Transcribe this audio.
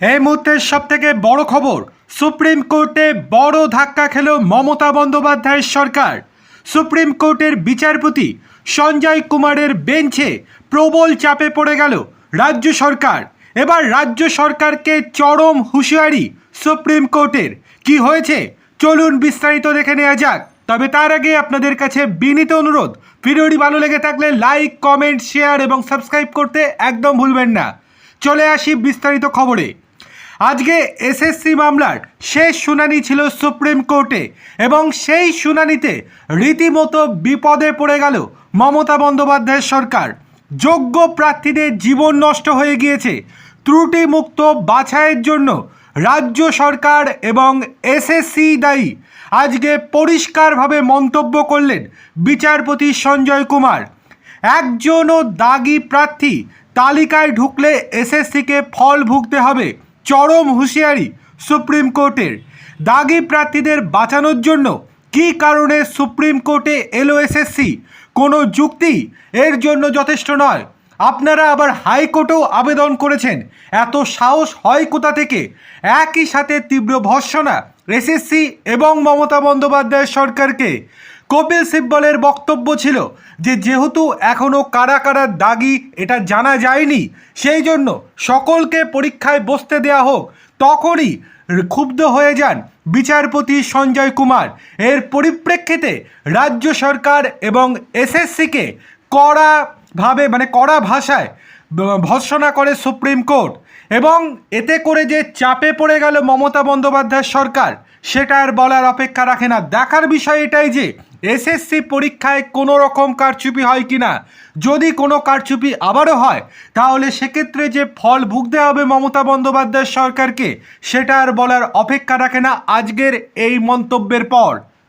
এই মুহূর্তের সব থেকে বড় খবর, সুপ্রিম কোর্টে বড় ধাক্কা খেল মমতা বন্দ্যোপাধ্যায়ের সরকার। সুপ্রিম কোর্টের বিচারপতি সঞ্জয় কুমারের বেঞ্চে প্রবল চাপে পড়ে গেল রাজ্য সরকার। এবার রাজ্য সরকারকে চরম হুঁশিয়ারি সুপ্রিম কোর্টের। কি হয়েছে? চলুন বিস্তারিত দেখে নেওয়া যাক। তবে তার আগে আপনাদের কাছে বিনীত অনুরোধ, ভিডিওটি ভালো লেগে থাকলে লাইক, কমেন্ট, শেয়ার এবং সাবস্ক্রাইব করতে একদম ভুলবেন না। চলে আসি বিস্তারিত খবরে। আজকে এসএসসি মামলার শেষ শুনানি ছিল সুপ্রিম কোর্টে এবং সেই শুনানিতে রীতিমতো বিপদে পড়ে গেল মমতা বন্দ্যোপাধ্যায়ের সরকার। যোগ্য প্রার্থীদের জীবন নষ্ট হয়ে গিয়েছে। ত্রুটিমুক্ত বাছাইয়ের জন্য রাজ্য সরকার এবং এসএসসি দায়ী। আজকে পরিষ্কারভাবে মন্তব্য করলেন বিচারপতি সঞ্জয় কুমার। একজনও দাগি প্রার্থী তালিকায় ঢুকলে এসএসসিকে ফল ভুগতে হবে। চরম হুঁশিয়ারি সুপ্রিম কোর্টের। দাগি প্রার্থীদের বাঁচানোর জন্য কী কারণে সুপ্রিম কোর্টে এলো এসএসসি? কোনো যুক্তি? এর জন্য যথেষ্ট নয়। আপনারা আবার হাইকোর্টেও আবেদন করেছেন। এত সাহস হয় কোথা থেকে? একই সাথে তীব্র ভর্সনা এসএসসি এবং মমতা বন্দ্যোপাধ্যায়ের সরকারকে। কপিল সিব্বলের বক্তব্য ছিল যে যেহেতু এখনও কারা কারা দাগি, এটা জানা যায়নি, সেই জন্য সকলকে পরীক্ষায় বসতে দেয়া হোক, তখনই ক্ষুব্ধ হয়ে যান বিচারপতি সঞ্জয় কুমার। এর পরিপ্রেক্ষিতে রাজ্য সরকার এবং এসএসসিকে কড়াভাবে মানে কড়া ভাষায় ভর্ৎসনা করে সুপ্রিম কোর্ট। এবং এতে করে যে চাপে পড়ে গেল মমতা বন্দ্যোপাধ্যায়ের সরকার, সেটা আর বলার অপেক্ষা রাখে না। দেখার বিষয় এটাই যে, এসএসসি পরীক্ষায় কোনো রকম কারচুপি হয় কি না? যদি কোনো কারচুপি আবারও হয়, তাহলে সেক্ষেত্রে যে ফল ভুগতে হবে মমতা বন্দ্যোপাধ্যায় সরকারকে, সেটা আর বলার অপেক্ষা রাখে না আজকের এই মন্তব্যের পর।